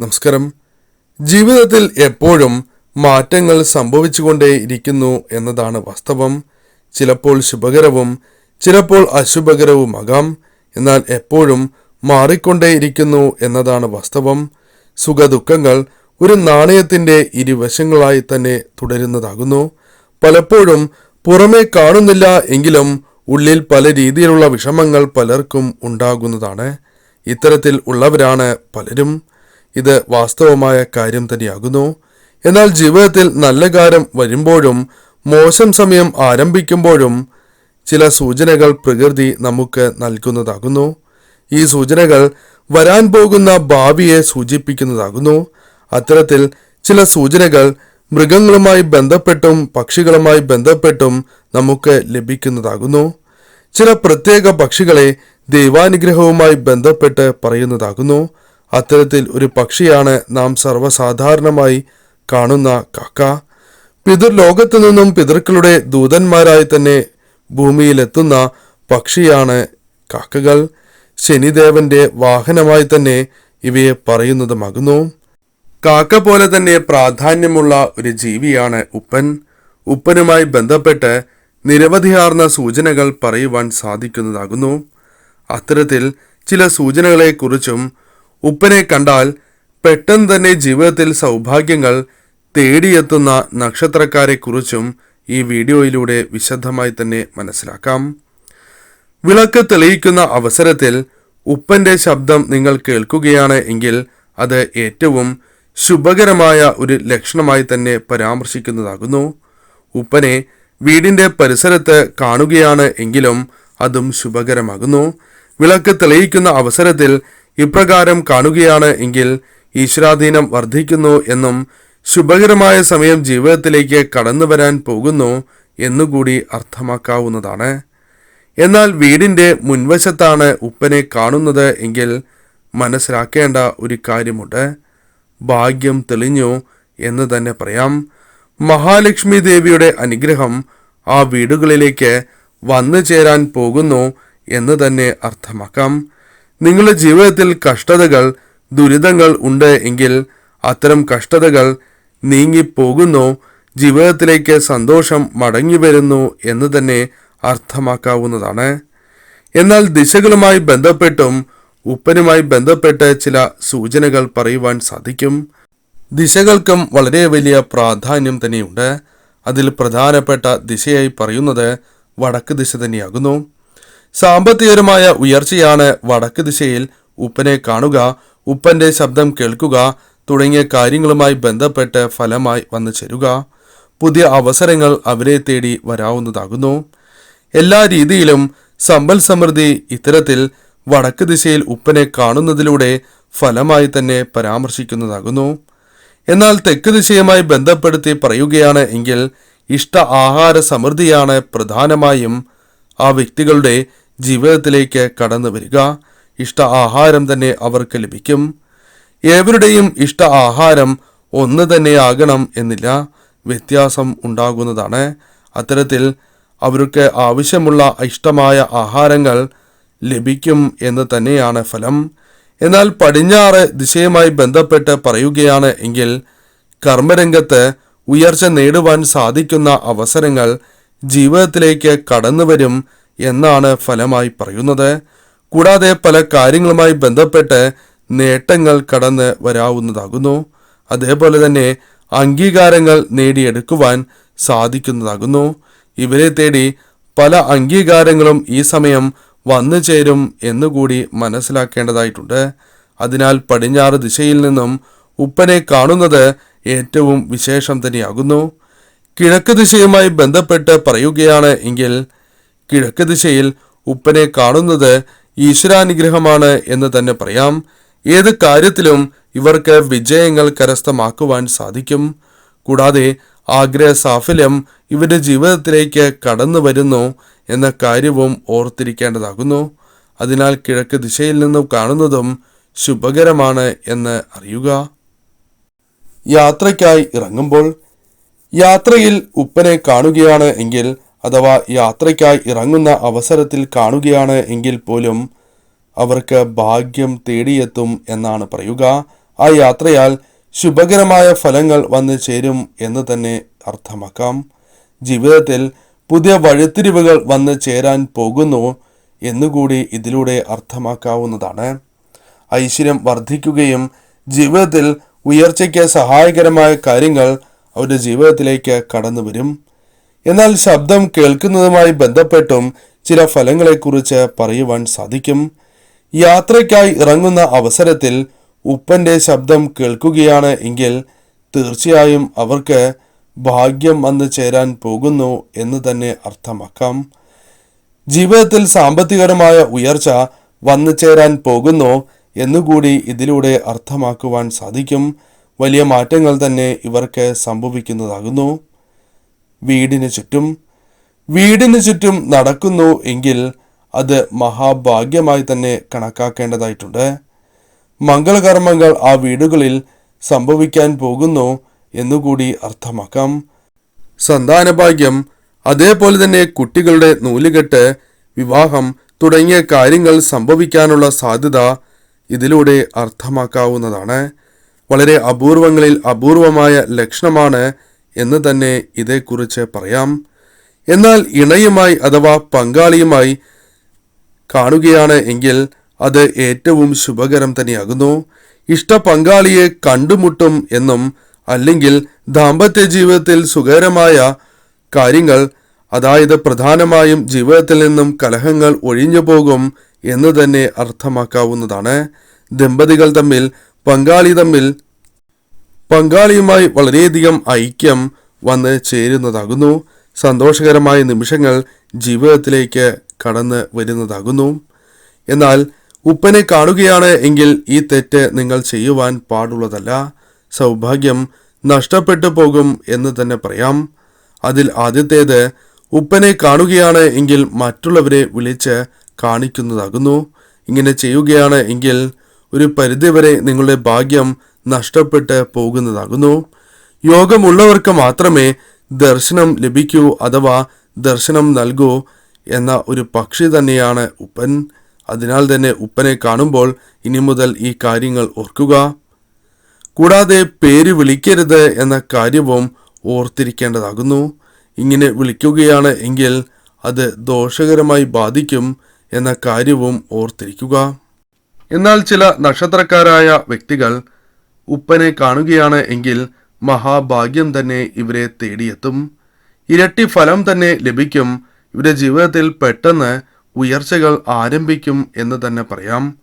നമസ്കാരം. ജീവിതത്തിൽ എപ്പോഴും മാറ്റങ്ങൾ സംഭവിച്ചുകൊണ്ടേയിരിക്കുന്നു എന്നതാണ് വാസ്തവം. ചിലപ്പോൾ ശുഭകരവും ചിലപ്പോൾ അശുഭകരവുമാകാം. എന്നാൽ എപ്പോഴും മാറിക്കൊണ്ടേയിരിക്കുന്നു എന്നതാണ് വാസ്തവം. സുഖദുഃഖങ്ങൾ ഒരു നാണയത്തിന്റെ ഇരുവശങ്ങളായി തന്നെ തുടരുന്നതാകുന്നു. പലപ്പോഴും പുറമേ കാണുന്നില്ല എങ്കിലും ഉള്ളിൽ പല രീതിയിലുള്ള വിഷമങ്ങൾ പലർക്കും ഉണ്ടാകുന്നതാണ്. ഇത്തരത്തിൽ ഉള്ളവരാണ് പലരും. ഇത് വാസ്തവമായ കാര്യം തന്നെയാകുന്നു. എന്നാൽ ജീവിതത്തിൽ നല്ല കാലം വരുമ്പോഴും മോശം സമയം ആരംഭിക്കുമ്പോഴും ചില സൂചനകൾ പ്രകൃതി നമുക്ക് നൽകുന്നതാകുന്നു. ഈ സൂചനകൾ വരാൻ പോകുന്ന ഭാവിയെ സൂചിപ്പിക്കുന്നതാകുന്നു. അത്തരത്തിൽ ചില സൂചനകൾ മൃഗങ്ങളുമായി ബന്ധപ്പെട്ടും പക്ഷികളുമായി ബന്ധപ്പെട്ടും നമുക്ക് ലഭിക്കുന്നതാകുന്നു. ചില പ്രത്യേക പക്ഷികളെ ദൈവാനുഗ്രഹവുമായി ബന്ധപ്പെട്ട് പറയുന്നതാകുന്നു. അത്തരത്തിൽ ഒരു പക്ഷിയാണ് നാം സർവസാധാരണമായി കാണുന്ന കാക്ക. പിതൃലോകത്തു നിന്നും പിതൃക്കളുടെ ദൂതന്മാരായി തന്നെ ഭൂമിയിലെത്തുന്ന പക്ഷിയാണ് കാക്കകൾ. ശനിദേവന്റെ വാഹനമായി തന്നെ ഇവയെ പറയുന്നതുമാകുന്നു. കാക്ക പോലെ തന്നെ പ്രാധാന്യമുള്ള ഒരു ജീവിയാണ് ഉപ്പൻ. ഉപ്പനുമായി ബന്ധപ്പെട്ട് നിരവധിയാർന്ന സൂചനകൾ പറയുവാൻ സാധിക്കുന്നതാകുന്നു. അത്തരത്തിൽ ചില സൂചനകളെക്കുറിച്ചും ഉപ്പനെ കണ്ടാൽ പെട്ടെന്ന് തന്നെ ജീവിതത്തിൽ സൗഭാഗ്യങ്ങൾ തേടിയെത്തുന്ന നക്ഷത്രക്കാരെക്കുറിച്ചും ഈ വീഡിയോയിലൂടെ വിശദമായി തന്നെ മനസ്സിലാക്കാം. വിളക്ക് തെളിയിക്കുന്ന അവസരത്തിൽ ഉപ്പന്റെ ശബ്ദം നിങ്ങൾ കേൾക്കുകയാണ് എങ്കിൽ അത് ഏറ്റവും ശുഭകരമായ ഒരു ലക്ഷണമായി തന്നെ പരാമർശിക്കുന്നതാകുന്നു. ഉപ്പനെ വീടിന്റെ പരിസരത്ത് കാണുകയാണ് എങ്കിലും അതും ശുഭകരമാകുന്നു. വിളക്ക് തെളിയിക്കുന്ന അവസരത്തിൽ ഇപ്രകാരം കാണുകയാണ് എങ്കിൽ ഈശ്വരാധീനം വർദ്ധിക്കുന്നു എന്നും ശുഭകരമായ സമയം ജീവിതത്തിലേക്ക് കടന്നു വരാൻ പോകുന്നു എന്നുകൂടി അർത്ഥമാക്കാവുന്നതാണ്. എന്നാൽ വീടിന്റെ മുൻവശത്താണ് ഉപ്പനെ കാണുന്നത് എങ്കിൽ മനസ്സിലാക്കേണ്ട ഒരു കാര്യമുണ്ട്. ഭാഗ്യം തെളിഞ്ഞു എന്ന് തന്നെ പറയാം. മഹാലക്ഷ്മി ദേവിയുടെ അനുഗ്രഹം ആ വീടുകളിലേക്ക് വന്നു ചേരാൻ പോകുന്നു എന്ന് തന്നെ അർത്ഥമാക്കാം. നിങ്ങളുടെ ജീവിതത്തിൽ കഷ്ടതകൾ ദുരിതങ്ങൾ ഉണ്ട് എങ്കിൽ അത്തരം കഷ്ടതകൾ നീങ്ങിപ്പോകുന്നു ജീവിതത്തിലേക്ക് സന്തോഷം മടങ്ങി വരുന്നു എന്ന് തന്നെ അർത്ഥമാക്കാവുന്നതാണ്. എന്നാൽ ദിശകളുമായി ബന്ധപ്പെട്ടും ഉപ്പനുമായി ബന്ധപ്പെട്ട് ചില സൂചനകൾ പറയുവാൻ സാധിക്കും. ദിശകൾക്കും വളരെ വലിയ പ്രാധാന്യം തന്നെയുണ്ട്. അതിൽ പ്രധാനപ്പെട്ട ദിശയായി പറയുന്നത് വടക്ക് ദിശ തന്നെയാകുന്നു. സാമ്പത്തികപരമായ ഉയർച്ചയാണ് വടക്ക് ദിശയിൽ ഉപ്പനെ കാണുക ഉപ്പന്റെ ശബ്ദം കേൾക്കുക തുടങ്ങിയ കാര്യങ്ങളുമായി ബന്ധപ്പെട്ട് ഫലമായി വന്നു ചേരുക. പുതിയ അവസരങ്ങൾ അവരെ തേടി വരാവുന്നതാകുന്നു. എല്ലാ രീതിയിലും സമ്പൽ സമൃദ്ധി ഇത്തരത്തിൽ വടക്ക് ദിശയിൽ ഉപ്പനെ കാണുന്നതിലൂടെ ഫലമായി തന്നെ പരാമർശിക്കുന്നതാകുന്നു. എന്നാൽ തെക്ക് ദിശയുമായി ബന്ധപ്പെടുത്തി പറയുകയാണ് എങ്കിൽ ഇഷ്ട ആഹാര സമൃദ്ധിയാണ് പ്രധാനമായും ആ വ്യക്തികളുടെ ജീവിതത്തിലേക്ക് കടന്നു വരിക. ഇഷ്ട ആഹാരം തന്നെ അവർക്ക് ലഭിക്കും. ഏവരുടെയും ഇഷ്ട ആഹാരം ഒന്ന് തന്നെയാകണം എന്നില്ല. വ്യത്യാസം ഉണ്ടാകുന്നതാണ്. അത്തരത്തിൽ അവർക്ക് ആവശ്യമുള്ള ഇഷ്ടമായ ആഹാരങ്ങൾ ലഭിക്കും എന്ന് തന്നെയാണ് ഫലം. എന്നാൽ പടിഞ്ഞാറ് ദിശയുമായി ബന്ധപ്പെട്ട് പറയുകയാണ് എങ്കിൽ കർമ്മരംഗത്ത് ഉയർച്ച നേടുവാൻ സാധിക്കുന്ന അവസരങ്ങൾ ജീവിതത്തിലേക്ക് കടന്നുവരും എന്നാണ് ഫലമായി പറയുന്നത്. കൂടാതെ പല കാര്യങ്ങളുമായി ബന്ധപ്പെട്ട് നേട്ടങ്ങൾ കടന്ന് വരാവുന്നതാകുന്നു. അതേപോലെ തന്നെ അംഗീകാരങ്ങൾ നേടിയെടുക്കുവാൻ സാധിക്കുന്നതാകുന്നു. ഇവരെ തേടി പല അംഗീകാരങ്ങളും ഈ സമയം വന്നു ചേരും എന്നുകൂടി മനസ്സിലാക്കേണ്ടതായിട്ടുണ്ട്. അതിനാൽ പടിഞ്ഞാറ് ദിശയിൽ നിന്നും ഉപ്പനെ കാണുന്നത് ഏറ്റവും വിശേഷം തന്നെയാകുന്നു. കിഴക്ക് ദിശയുമായി ബന്ധപ്പെട്ട് പറയുകയാണ് എങ്കിൽ കിഴക്ക് ദിശയിൽ ഉപ്പനെ കാണുന്നത് ഈശ്വരാനുഗ്രഹമാണ് എന്ന് തന്നെ പറയാം. ഏത് കാര്യത്തിലും ഇവർക്ക് വിജയങ്ങൾ കരസ്ഥമാക്കുവാൻ സാധിക്കും. കൂടാതെ ആഗ്രഹ സാഫല്യം ഇവരുടെ ജീവിതത്തിലേക്ക് കടന്നു വരുന്നു എന്ന കാര്യവും ഓർത്തിരിക്കേണ്ടതാകുന്നു. അതിനാൽ കിഴക്ക് ദിശയിൽ നിന്നും കാണുന്നതും ശുഭകരമാണ് എന്ന് അറിയുക. യാത്രയ്ക്കായി ഇറങ്ങുമ്പോൾ യാത്രയിൽ ഉപ്പനെ കാണുകയാണ് എങ്കിൽ അഥവാ യാത്രയ്ക്കായി ഇറങ്ങുന്ന അവസരത്തിൽ കാണുകയാണ് എങ്കിൽ പോലും അവർക്ക് ഭാഗ്യം തേടിയെത്തും എന്നാണ് പറയുക. ആ യാത്രയാൽ ശുഭകരമായ ഫലങ്ങൾ വന്നു ചേരും എന്ന് തന്നെ അർത്ഥമാക്കാം. ജീവിതത്തിൽ പുതിയ വഴിത്തിരിവുകൾ വന്നു ചേരാൻ പോകുന്നു എന്നുകൂടി ഇതിലൂടെ അർത്ഥമാക്കാവുന്നതാണ്. ഐശ്വര്യം വർദ്ധിക്കുകയും ജീവിതത്തിൽ ഉയർച്ചയ്ക്ക് സഹായകരമായ കാര്യങ്ങൾ അവരുടെ ജീവിതത്തിലേക്ക് കടന്നു വരും എന്നാൽ ശബ്ദം കേൾക്കുന്നതുമായി ബന്ധപ്പെട്ടും ചില ഫലങ്ങളെക്കുറിച്ച് പറയുവാൻ സാധിക്കും. യാത്രയ്ക്കായി ഇറങ്ങുന്ന അവസരത്തിൽ ഉപ്പന്റെ ശബ്ദം കേൾക്കുകയാണ് എങ്കിൽ തീർച്ചയായും അവർക്ക് ഭാഗ്യം വന്നു ചേരാൻ പോകുന്നു എന്ന് തന്നെ അർത്ഥമാക്കാം. ജീവിതത്തിൽ സാമ്പത്തികപരമായ ഉയർച്ച വന്നു ചേരാൻ പോകുന്നു എന്നുകൂടി ഇതിലൂടെ അർത്ഥമാക്കുവാൻ സാധിക്കും. വലിയ മാറ്റങ്ങൾ തന്നെ ഇവർക്ക് സംഭവിക്കുന്നതാകുന്നു. വീടിന് ചുറ്റും വീടിന് ചുറ്റും നടക്കുന്നു എങ്കിൽ അത് മഹാഭാഗ്യമായി തന്നെ കണക്കാക്കേണ്ടതായിട്ടുണ്ട്. മംഗളകർമ്മങ്ങൾ ആ വീടുകളിൽ സംഭവിക്കാൻ പോകുന്നു എന്നുകൂടി അർത്ഥമാക്കാം. സന്താനഭാഗ്യം അതേപോലെ തന്നെ കുട്ടികളുടെ നൂലുകെട്ട് വിവാഹം തുടങ്ങിയ കാര്യങ്ങൾ സംഭവിക്കാനുള്ള സാധ്യത ഇതിലൂടെ അർത്ഥമാക്കാവുന്നതാണ്. വളരെ അപൂർവങ്ങളിൽ അപൂർവമായ ലക്ഷണമാണ് എന്ന് തന്നെ ഇതേക്കുറിച്ച് പറയാം. എന്നാൽ ഇണയുമായി അഥവാ പങ്കാളിയുമായി കാണുകയാണ് എങ്കിൽ അത് ഏറ്റവും ശുഭകരം തന്നെയാകുന്നു. ഇഷ്ട പങ്കാളിയെ കണ്ടുമുട്ടും എന്നും അല്ലെങ്കിൽ ദാമ്പത്യ ജീവിതത്തിൽ സുഖകരമായ കാര്യങ്ങൾ അതായത് പ്രധാനമായും ജീവിതത്തിൽ നിന്നും കലഹങ്ങൾ ഒഴിഞ്ഞു പോകും എന്ന് തന്നെ അർത്ഥമാക്കാവുന്നതാണ്. ദമ്പതികൾ തമ്മിൽ പങ്കാളി തമ്മിൽ പങ്കാളിയുമായി വളരെയധികം ഐക്യം വന്ന് ചേരുന്നതാകുന്നു. സന്തോഷകരമായ നിമിഷങ്ങൾ ജീവിതത്തിലേക്ക് കടന്ന് വരുന്നതാകുന്നു. എന്നാൽ ഉപ്പനെ കാണുകയാണ് എങ്കിൽ ഈ തെറ്റ് നിങ്ങൾ ചെയ്യുവാൻ പാടുള്ളതല്ല. സൗഭാഗ്യം നഷ്ടപ്പെട്ടു പോകും എന്ന് തന്നെ പറയാം. അതിൽ ആദ്യത്തേത് ഉപ്പനെ കാണുകയാണ് എങ്കിൽ മറ്റുള്ളവരെ വിളിച്ച് കാണിക്കുന്നതാകുന്നു. ഇങ്ങനെ ചെയ്യുകയാണ് എങ്കിൽ ഒരു പരിധിവരെ നിങ്ങളുടെ ഭാഗ്യം നഷ്ടപ്പെട്ട് പോകുന്നതാകുന്നു. യോഗമുള്ളവർക്ക് മാത്രമേ ദർശനം ലഭിക്കൂ അഥവാ ദർശനം നൽകൂ എന്ന ഒരു പക്ഷി തന്നെയാണ് ഉപ്പൻ. അതിനാൽ തന്നെ ഉപ്പനെ കാണുമ്പോൾ ഇനി മുതൽ ഈ കാര്യങ്ങൾ ഓർക്കുക. കൂടാതെ പേര് വിളിക്കരുത് എന്ന കാര്യവും ഓർത്തിരിക്കേണ്ടതാകുന്നു. ഇങ്ങനെ വിളിക്കുകയാണ് എങ്കിൽ അത് ദോഷകരമായി ബാധിക്കും എന്ന കാര്യവും ഓർത്തിരിക്കുക. എന്നാൽ ചില നക്ഷത്രക്കാരായ വ്യക്തികൾ ഉപ്പനെ കാണുകയാണ് എങ്കിൽ മഹാഭാഗ്യം തന്നെ ഇവരെ തേടിയെത്തും. ഇരട്ടി ഫലം തന്നെ ലഭിക്കും. ഇവരുടെ ജീവിതത്തിൽ പെട്ടെന്ന് ഉയർച്ചകൾ ആരംഭിക്കും എന്ന് തന്നെ പറയാം.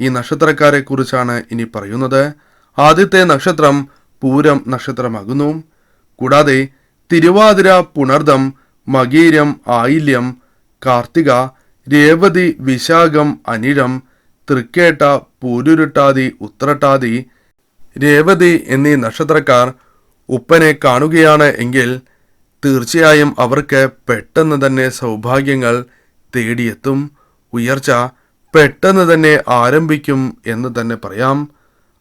ഈ നക്ഷത്രക്കാരെ കുറിച്ചാണ് ഇനി പറയുന്നത്. ആദ്യത്തെ നക്ഷത്രം പൂരം നക്ഷത്രമാകുന്നു. കൂടാതെ തിരുവാതിര പുണർദം മകീരം ആയില്യം കാർത്തിക രേവതി വിശാഖം അനിഴം തൃക്കേട്ട പൂരുരുട്ടാതി ഉത്രട്ടാതി രേവതി എന്നീ നക്ഷത്രക്കാർ ഉപ്പനെ കാണുകയാണ് എങ്കിൽ തീർച്ചയായും അവർക്ക് പെട്ടെന്ന് തന്നെ സൗഭാഗ്യങ്ങൾ തേടിയെത്തും. ഉയർച്ച പെട്ടെന്ന് തന്നെ ആരംഭിക്കും എന്ന് തന്നെ പറയാം.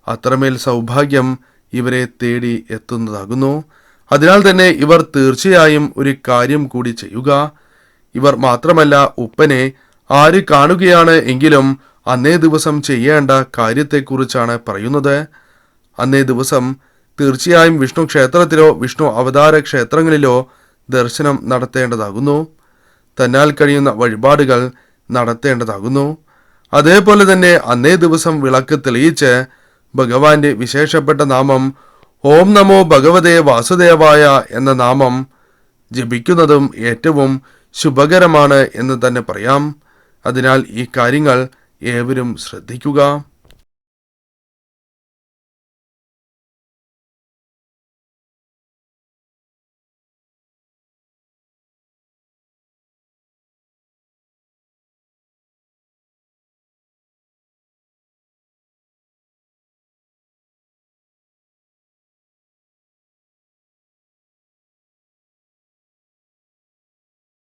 അത്രമേൽ സൗഭാഗ്യം ഇവരെ തേടി എത്തുന്നതാകുന്നു. അതിനാൽ തന്നെ ഇവർ തീർച്ചയായും ഒരു കാര്യം കൂടി ചെയ്യുക. ഇവർ മാത്രമല്ല ഉപ്പനെ ആര് കാണുകയാണ് എങ്കിലും അന്നേ ദിവസം ചെയ്യേണ്ട കാര്യത്തെക്കുറിച്ചാണ് പറയുന്നത്. അന്നേ ദിവസം തീർച്ചയായും വിഷ്ണു ക്ഷേത്രത്തിലോ വിഷ്ണു അവതാര ക്ഷേത്രങ്ങളിലോ ദർശനം നടത്തേണ്ടതാകുന്നു. തന്നാൽ കഴിയുന്ന വഴിപാടുകൾ നടത്തേണ്ടതാകുന്നു. അതേപോലെ തന്നെ അന്നേ ദിവസം വിളക്ക് തെളിയിച്ച് ഭഗവാന്റെ വിശേഷപ്പെട്ട നാമം ഓം നമോ ഭഗവതേ വാസുദേവായ എന്ന നാമം ജപിക്കുന്നതും ഏറ്റവും ശുഭകരമാണ് എന്ന് തന്നെ പറയാം. അതിനാൽ ഈ കാര്യങ്ങൾ ഏവരും ശ്രദ്ധിക്കുക.